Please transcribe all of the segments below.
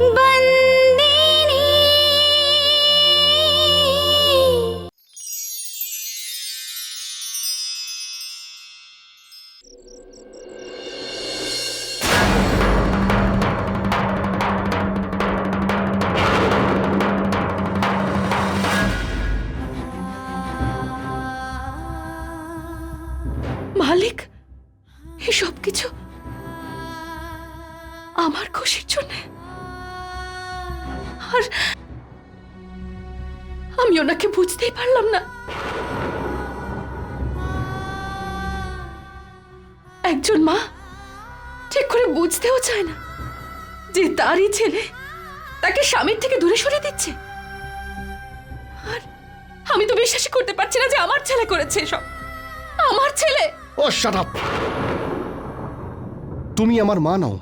বন্দিনী একজন মা ঠিক করে বুঝতেও চায় না যে তারই ছেলে তাকে স্বামীর থেকে দূরে সরিয়ে দিচ্ছে। আর আমি তো বিশ্বাসই করতে পারছি না যে আমার ছেলে করেছে এসব। আমার ছেলে! ও শাট আপ তুমি আমার মা নাও,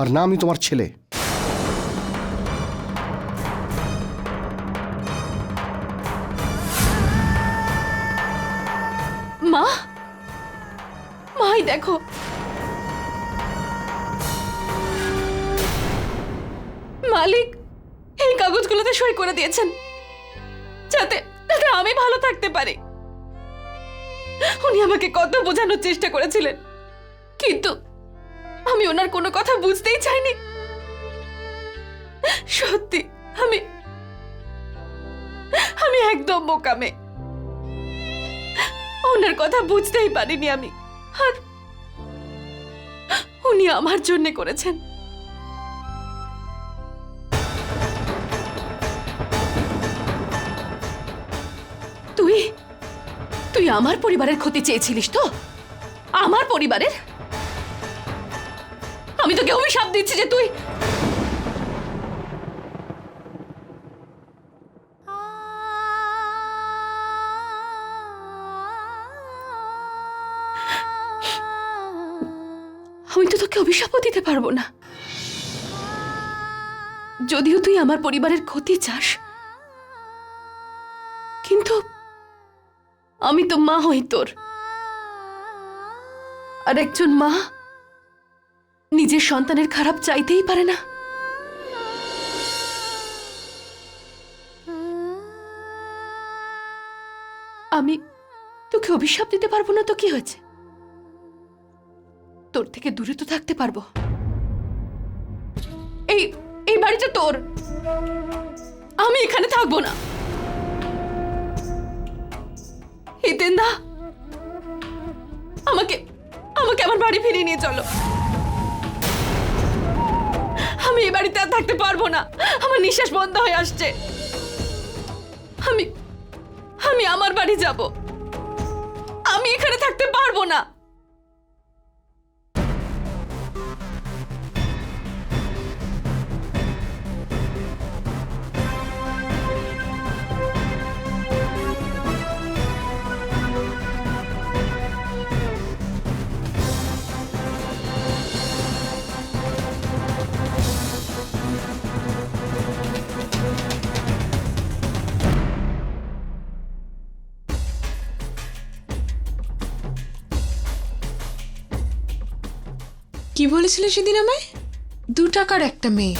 আর না আমি তোমার ছেলে। দেখো। মালিক, এই কাগজগুলোতে সই করে দিয়েছেন। যাতে যাতে আমি ভালো থাকতে পারি। উনি আমাকে কত বোঝানোর চেষ্টা করেছিলেন। কিন্তু আমি ওনার কোনো কথা বুঝতেই চাইনি। সত্যি, আমি আমি একদম বোকামে। ওনার কথা বুঝতেই পারিনি আমি। আর উনি আমার জন্য করেছেন। তুই তুই আমার পরিবারের ক্ষতি চেয়েছিলিস তো? আমার পরিবারের? আমি তোকে অভিশাপ দিচ্ছি যে তুই অভিশাপও দিতে পারব না। যদিও তুই আমার পরিবারের ক্ষতি চাস, কিন্তু আমি তো মা হই তোর। আর একজন মা নিজের সন্তানের খারাপ চাইতেই পারে না। আমি তোকে অভিশাপ দিতে পারব না তো কি হয়েছে? তোর থেকে দূরে তো থাকতে পারব। এই এই বাড়িটা তোর। আমি এখানে থাকব না। হিতেন হিতেন্দা আমাকে আমাকে আমার বাড়ি ফিরিয়ে নিয়ে চলো। আমি এই বাড়িতে আর থাকতে পারব না। আমার নিঃশ্বাস বন্ধ হয়ে আসছে। আমি আমি আমার বাড়ি যাব। আমি এখানে থাকতে পারব না। কি বলেছিলে সেদিন আমায়? দু টাকার একটা মেয়ে।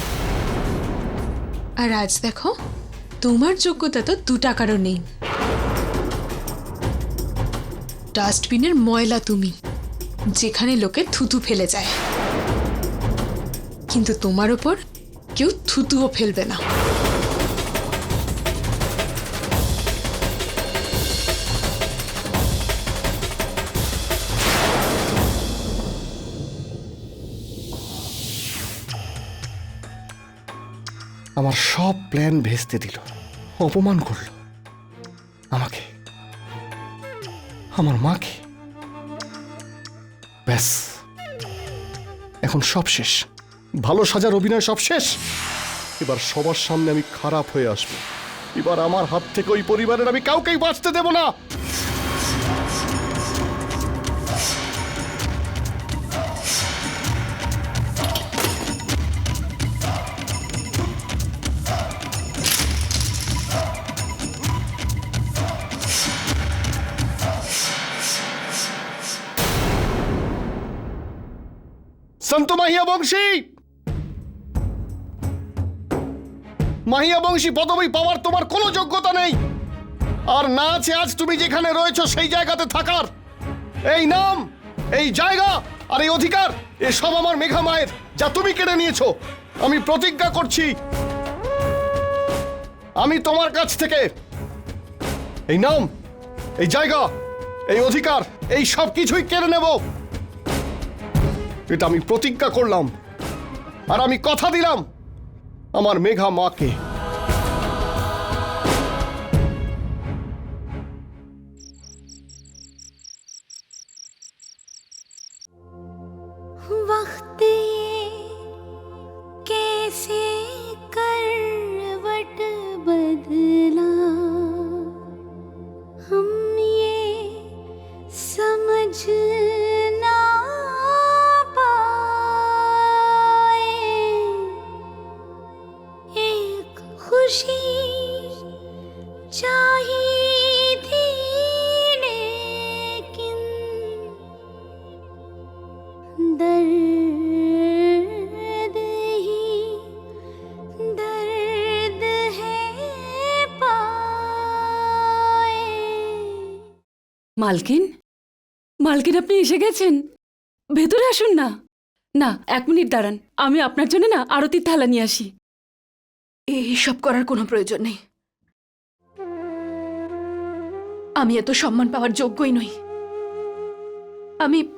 আর আজ দেখো, তোমার যোগ্যতা তো দু টাকারও নেই। ডাস্টবিনের ময়লা তুমি, যেখানে লোকে থুতু ফেলে যায়। কিন্তু তোমার ওপর কেউ থুতুও ফেলবে না। আমার সব প্ল্যান ভেস্তে দিল। অপমান করল। আমাকে। আমার মাকে। ব্যাস। এখন সব শেষ। ভালো সাজার অভিনয় সব শেষ? এবার সবার সামনে আমি খারাপ হয়ে আসব। এবার আমার হাত থেকে ওই পরিবারের আমি কাউকেই বাঁচতে দেব না। সন্ত মাহিয়া বংশী। মাহিয়া বংশী পদবী পাওয়ার তোমার কোনো যোগ্যতা নেই। আর না আছে আজ তুমি যেখানে রয়েছো সেই জায়গাতে থাকার। এই নাম, এই জায়গা আর এই অধিকার এসব আমার মেঘা মায়ের, যা তুমি কেড়ে নিয়েছো। আমি প্রতিজ্ঞা করছি, আমি তোমার কাছ থেকে এই নাম, এই জায়গা, এই অধিকার, এই সব কিছুই কেড়ে নেব। এটা আমি প্রতিজ্ঞা করলাম। আর আমি কথা দিলাম। আমার মেঘা মাকে। মালকিন মালকিন আপনি এসে গেছেন। ভেতরে আসুন না। না এক মিনিট দাঁড়ান। আমি আপনার জন্য না আরতির থালা নিয়ে আসি। এইসব করার কোনো প্রয়োজন নেই। আমি এত সম্মান পাওয়ার যোগ্যই নই। আমি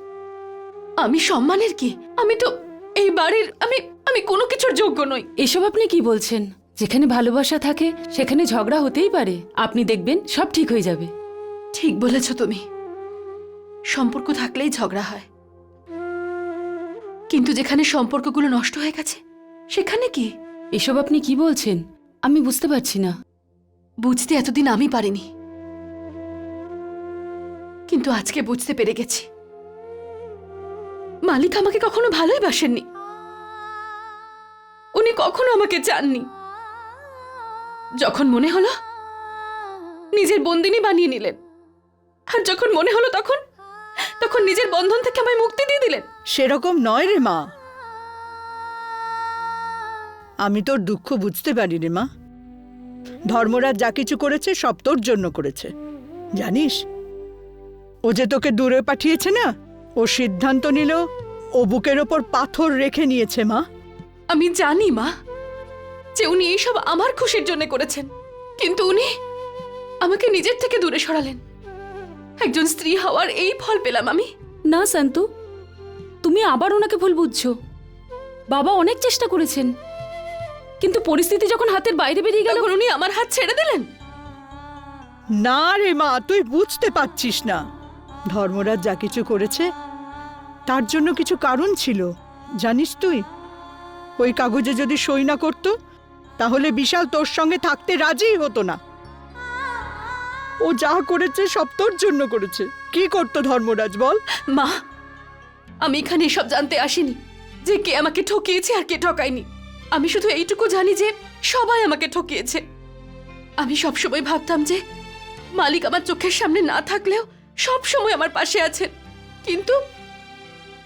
আমি সম্মানের কি? আমি তো এই বাড়ির আমি আমি কোনো কিছুর যোগ্য নই। এসব আপনি কি বলছেন? যেখানে ভালোবাসা থাকে সেখানে ঝগড়া হতেই পারে। আপনি দেখবেন সব ঠিক হয়ে যাবে। ঠিক বলেছ তুমি। সম্পর্ক থাকলেই ঝগড়া হয়। কিন্তু যেখানে সম্পর্কগুলো নষ্ট হয়ে গেছে সেখানে কি? এসব আপনি কি বলছেন? আমি বুঝতে পারছি না। বুঝতে এতদিন আমি পারিনি। কিন্তু আজকে বুঝতে পেরে গেছি। মালিক আমাকে কখনো ভালোই বাসেননি। উনি কখনো আমাকে চাননি। যখন মনে হলো, নিজের বন্দিনী বানিয়ে নিলেন। আর যখন মনে হলো তখন তখন নিজের বন্ধন থেকে আমায় মুক্তি দিয়ে দিলেন। সেরকম নয় রে মা। আমি তোর দুঃখ বুঝতে পারি রে মা। ধর্মরাজ যা কিছু করেছে সব তোর জন্য করেছে। জানিস ও যে তোকে দূরে পাঠিয়েছে না ও সিদ্ধান্ত নিল ও বুকের ওপর পাথর রেখে নিয়েছে মা। আমি জানি মা যে উনি এইসব আমার খুশির জন্য করেছেন। কিন্তু উনি আমাকে নিজের থেকে দূরে সরালেন। একজন স্ত্রী হওয়ার এই ফল পেলাম আমি। না শান্তু তুমি আবার ওনাকে ভুল বুঝছ। বাবা অনেক চেষ্টা করেছেন কিন্তু পরিস্থিতি যখন হাতের বাইরে বেরিয়ে গেল তখন উনি আমার হাত ছেড়ে দিলেন? না রে মা তুই বুঝতে পারছিস না। ধর্মরাজ যা কিছু করেছে, তার জন্য কিছু কারণ ছিল, জানিস তুই? ওই কাগজে যদি সই না করতো, তাহলে বিশাল তোর সঙ্গে থাকতে রাজিই হতো না। ও যা করেছে, সব তোর জন্য করেছে। কি করতো ধর্মরাজ, বল? মা, আমি এখানে এসব জানতে আসিনি যে কে আমাকে ঠকিয়েছে আর কে ঠকায়নি। আমি শুধু এইটুকু জানি যে সবাই আমাকে ঠকিয়েছে। আমি সবসময় ভাবতাম যে মালিক আমার চোখের সামনে না থাকলেও সব সময় আমার পাশে আছেন। কিন্তু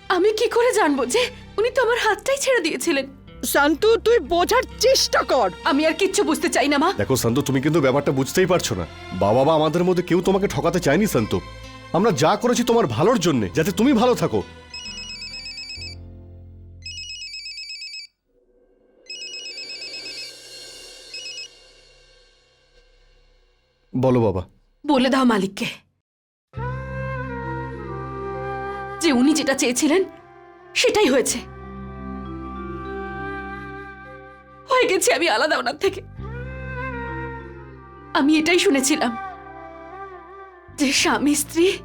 আমি কি করে জানব যে উনি তো আমার হাতটাই ছেড়ে দিয়েছিলেন? শান্তু তুই বোঝার চেষ্টা কর। আমি আর কিচ্ছু বুঝতে চাই না মা। দেখো সন্তু তুমি কিন্তু ব্যাপারটা বুঝতেই পারছ না। বাবা বা আমাদের মধ্যে কেউ তোমাকে ঠকাতে চায়নি সন্তু আমরা যা করেছি তোমার ভালোর জন্য যাতে তুমি ভালো থাকো। বলো বাবা। বলে দাও মালিককে। যে উনি যেটা চেয়েছিলেন, সেটাই হয়েছে। হয়ে গেছি আমি আলাদা ওনার থেকে। আমি এটাই শুনেছিলাম যে স্বামী, স্ত্রী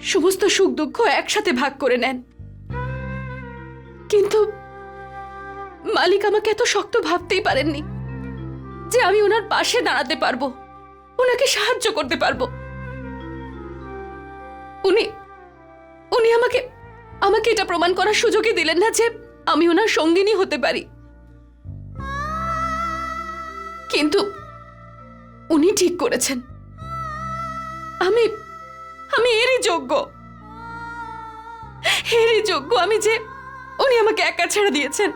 সমস্ত সুখ দুঃখ একসাথে ভাগ করে নেন। কিন্তু মালিক আমাকে এত শক্ত ভাবতেই পারেননি যে আমি ওনার পাশে দাঁড়াতে পারব, ওনাকে সাহায্য করতে পারব। উনি উনি আমাকে আমাকে এটা প্রমাণ করার সুযোগই দিলেন না যে আমি ওনার সঙ্গিনী হতে পারি। কিন্তু উনি ঠিক করেছেন। আমি আমি এরই যোগ্য। এরই যোগ্য আমি যে উনি আমাকে একা ছেড়ে দিয়েছেন।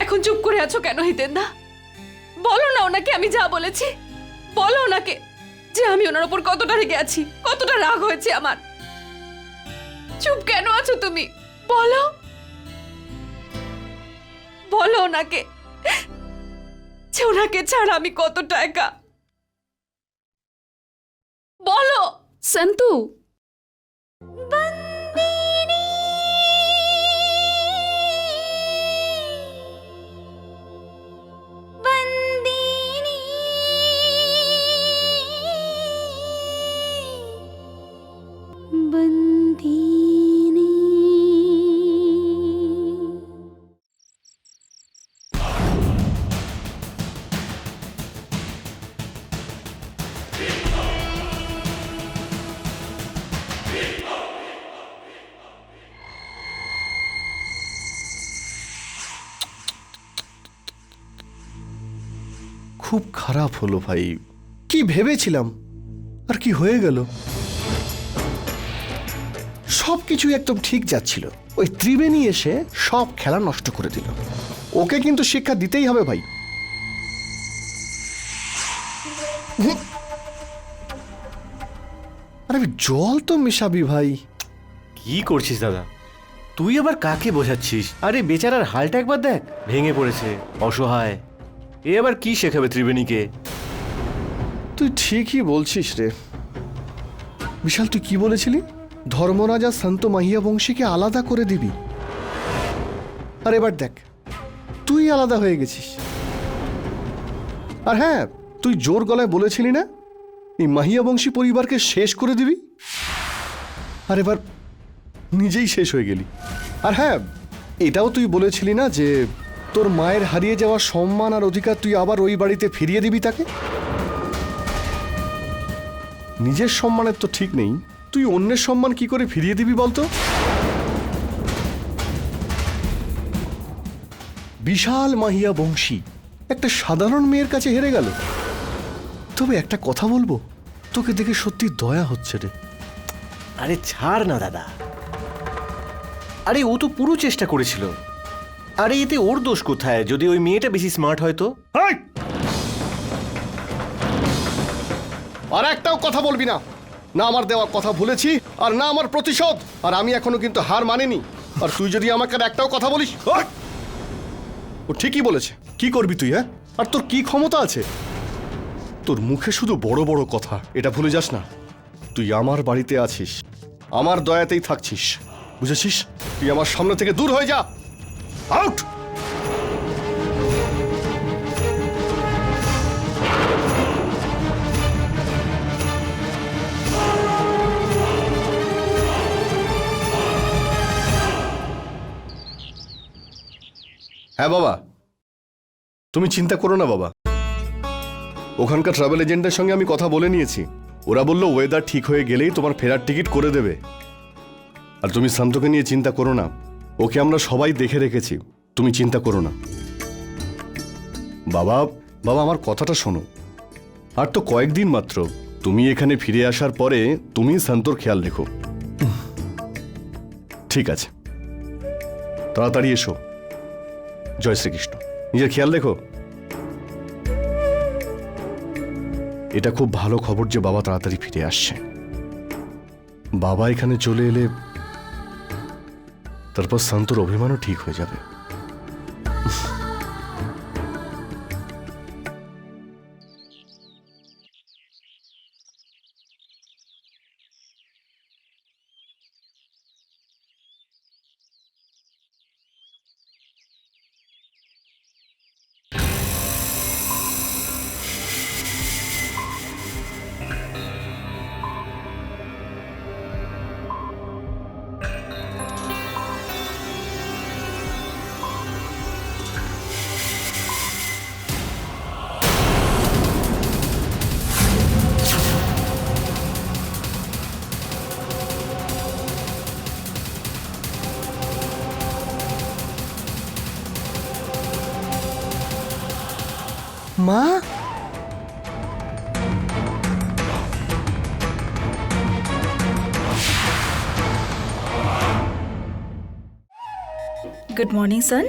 এখন চুপ করে আছো কেন হিতেন্দা? বলো না ওনাকে আমি যা বলেছি। বলো ওনাকে। যে আমি ওনার উপর কতটা রেগে আছি, কতটা রাগ হয়েছে আমার। চুপ কেন আছো তুমি? বলো। বলো ওনাকে যে ওনাকে ছাড়া আমি কতটা একা। বলো। সন্তু খুব খারাপ হলো ভাই। কি ভেবেছিলাম? আর কি হয়ে গেল? সব কিছু একদম ঠিক যাচ্ছিল। ওই ত্রিবেণী এসে সব খেলা নষ্ট করে দিল। ওকে কিন্তু শিক্ষা দিতেই হবে ভাই। আরে জল তো মেশাবি ভাই। কি করছিস দাদা? তুই আবার কাকে বোঝাচ্ছিস? আরে, বেচারার হালটা একবার দেখ। ভেঙে পড়েছে, অসহায়। এ আবার কি শেখাবে ত্রিবেণীকে? তুই ঠিকই বলছিস রে। বিশাল, তুই কি বলেছিলি? ধর্মরাজা সন্ত মাহিয়া বংশীকে আলাদা করে দিবি। আর এবার দেখ, তুই আলাদা হয়ে গেছিস। আর হ্যাঁ তুই জোর গলায় বলেছিলি না? এই মাহিয়া বংশী পরিবারকে শেষ করে দিবি? আর এবার নিজেই শেষ হয়ে গেলি। আর হ্যাঁ এটাও তুই বলেছিলি না যে তোর মায়ের হারিয়ে যাওয়া সম্মান আর অধিকার তুই আবার ওই বাড়িতে ফিরিয়ে দিবি তাকে? নিজের সম্মানের তো ঠিক নেই, তুই অন্যের সম্মান কি করে ফিরিয়ে দিবি বলতো? বিশাল মাহিয়া বংশী, একটা সাধারণ মেয়ের কাছে হেরে গেল। তবে একটা কথা বলব, তোকে দেখে সত্যি দয়া হচ্ছে রে। আরে ছাড় না দাদা। আরে ও তো পুরো চেষ্টা করেছিল। আরে এতে ওর দোষ কোথায়? যদি ওই মেয়েটা বেশি স্মার্ট হয় তো! আর একটাও কথা বলবি না। না আমার দেওয়া কথা ভুলেছি, আর না আমার প্রতিশোধ। আর আমি এখনও কিন্তু হার মানিনি। আর তুই যদি আমাকে আর একটাও কথা বলিস! ও ঠিকই বলেছে। কি করবি তুই হ্যাঁ? আর তোর কি ক্ষমতা আছে? তোর মুখে শুধু বড় বড় কথা, এটা ভুলে যাস না। তুই আমার বাড়িতে আছিস, আমার দয়াতেই থাকছিস, বুঝেছিস? তুই আমার সামনে থেকে দূর হয়ে যা। আউট হ্যাঁ বাবা। তুমি চিন্তা করো না, বাবা। ওখানকার ট্রাভেল এজেন্টের সঙ্গে আমি কথা বলে নিয়েছি। ওরা বলল ওয়েদার ঠিক হয়ে গেলেই তোমার ফেরার টিকিট করে দেবে। আর তুমি শান্তকে নিয়ে চিন্তা করো না। ওকে আমরা সবাই দেখে রেখেছি। তুমি চিন্তা করো না। বাবা বাবা, আমার কথাটা শোনো। আর তো কয়েকদিন মাত্র, তুমি এখানে ফিরে আসার পরে তুমি শান্তর খেয়াল রেখো। ঠিক আছে। তাড়াতাড়ি এসো। জয় শ্রীকৃষ্ণ। নিজের খেয়াল রেখো। এটা খুব ভালো খবর যে বাবা তাড়াতাড়ি ফিরে আসছে। বাবা এখানে চলে এলে তারপর শান্তর অভিমানও ঠিক হয়ে যাবে। মা? গুড মর্নিং সন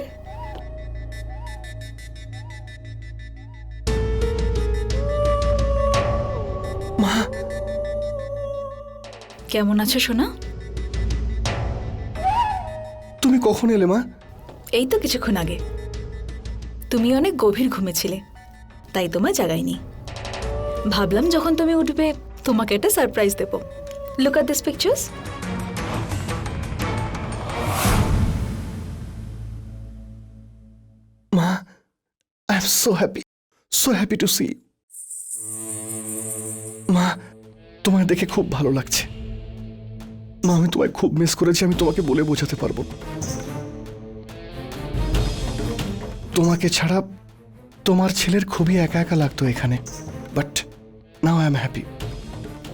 মা? কেমন আছো সোনা? তুমি কখন এলে মা? এই তো কিছুক্ষণ আগে। তুমি অনেক গভীর ঘুমেছিলে। তাই তোমায় জাগাইনি। ভাবলাম যখন তুমি উঠবে, তোমাকে একটা সারপ্রাইজ দেবো। লুক at দিস পিকচার্স মা I am so happy so happy to see মা, তোমায় দেখে খুব ভালো লাগছে। মা, আমি তোমায় খুব মিস করেছি, আমি তোমাকে বলে বোঝাতে পারব তোমাকে ছাড়া তোমার ছেলের খুবই একা একা লাগতো এখানে but now I am happy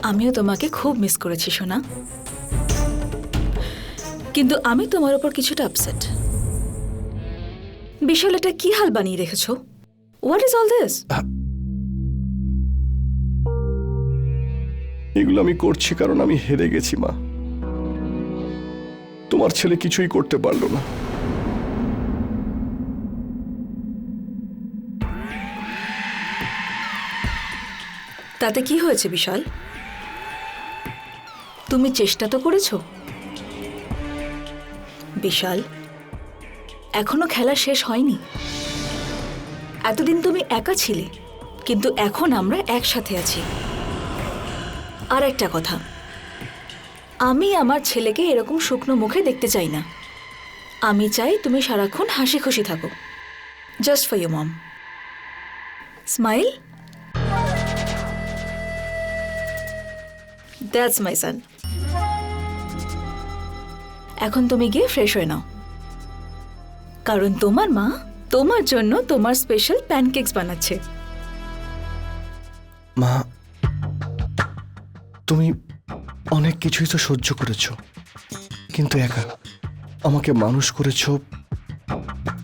আমিও তোমাকে খুব মিস করেছি সোনা। কিন্তু আমি তোমার ওপর কিছুটা আপসেট বিশাল এটা কি হাল বানিয়ে রেখেছো? হোয়াট ইজ অল দিস এগুলো আমি করছি কারণ আমি হেরে গেছি মা। তোমার ছেলে কিছুই করতে পারল না। তাতে কি হয়েছে বিশাল? তুমি চেষ্টা তো করেছ। বিশাল, এখনও খেলা শেষ হয়নি। এতদিন তুমি একা ছিলে, কিন্তু এখন আমরা একসাথে আছি। আর একটা কথা, আমি আমার ছেলেকে এরকম শুকনো মুখে দেখতে চাই না। আমি চাই তুমি সারাক্ষণ হাসি খুশি থাকো। Just for you mom smile that's my son এখন তুমি গিয়ে ফ্রেশ হয়ে নাও। কারণ তোমার মা তোমার জন্য তোমার স্পেশাল প্যানকেকস বানাচ্ছে। মা, তুমি অনেক কিছুই তো সহ্য করেছ, কিন্তু একা আমাকে মানুষ করেছ,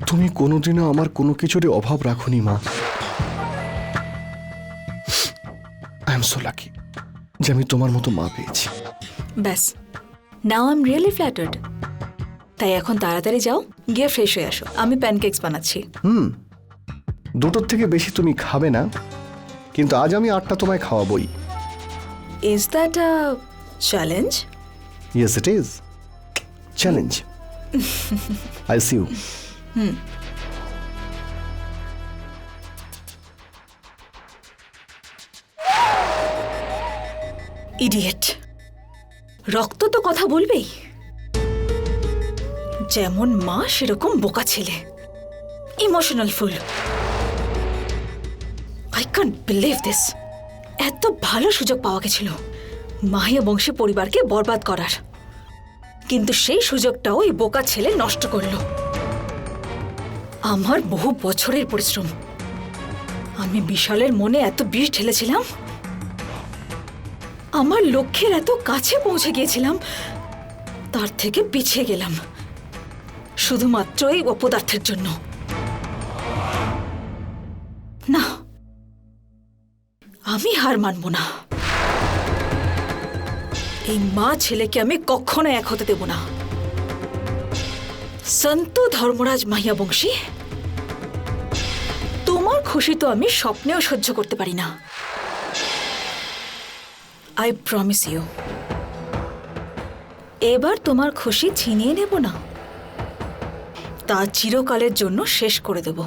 তুমি কোনোদিনও আমার কোনো কিছুরই অভাব রাখুনি মা। যে আমি তোমার মতো মা পেয়েছি। ব্যাস now I am really flattered তাই এখন তাড়াতাড়ি যাও গিয়ে ফ্রেশ হয়ে আসো। আমি প্যানকেকস বানাচ্ছি। হুম দুটোর থেকে বেশি তুমি খাবে না কিন্তু আজ আমি আটটা তোমায় খাওয়াবই। Is that a challenge yes it is challenge I see you idiot রক্ত তো কথা বলবেই। যেমন মা, সেরকম বোকা ছেলে। Emotional fool I can't believe this এত ভালো সুযোগ পাওয়া গেছিল মাহিয়া বংশী পরিবারকে বরবাদ করার। কিন্তু সেই সুযোগটাও এই বোকা ছেলে নষ্ট করল। আমার বহু বছরের পরিশ্রম। আমি বিশালের মনে এত বিষ ঢেলেছিলাম। আমার লক্ষ্যের এত কাছে পৌঁছে গিয়েছিলাম, তার থেকে পিছিয়ে গেলাম। শুধুমাত্র এই অপদার্থের জন্য। না, আমি হার মানব না। এই মা ছেলেকে আমি কখনো এক হতে দেব না। সন্ত ধর্মরাজ মাহিয়া বংশী তোমার খুশি তো আমি স্বপ্নেও সহ্য করতে পারি না। আই প্রমিস ইউ এবার তোমার খুশি ছিনিয়ে নেব না। তা চিরকালের জন্য শেষ করে দেব।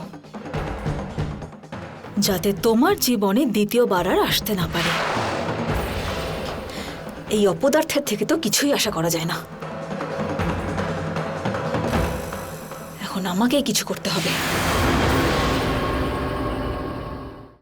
যাতে তোমার জীবনে দ্বিতীয়বার আর আসতে না পারে। এই অপদার্থের থেকে তো কিছুই আশা করা যায় না। এখন আমাকেই কিছু করতে হবে।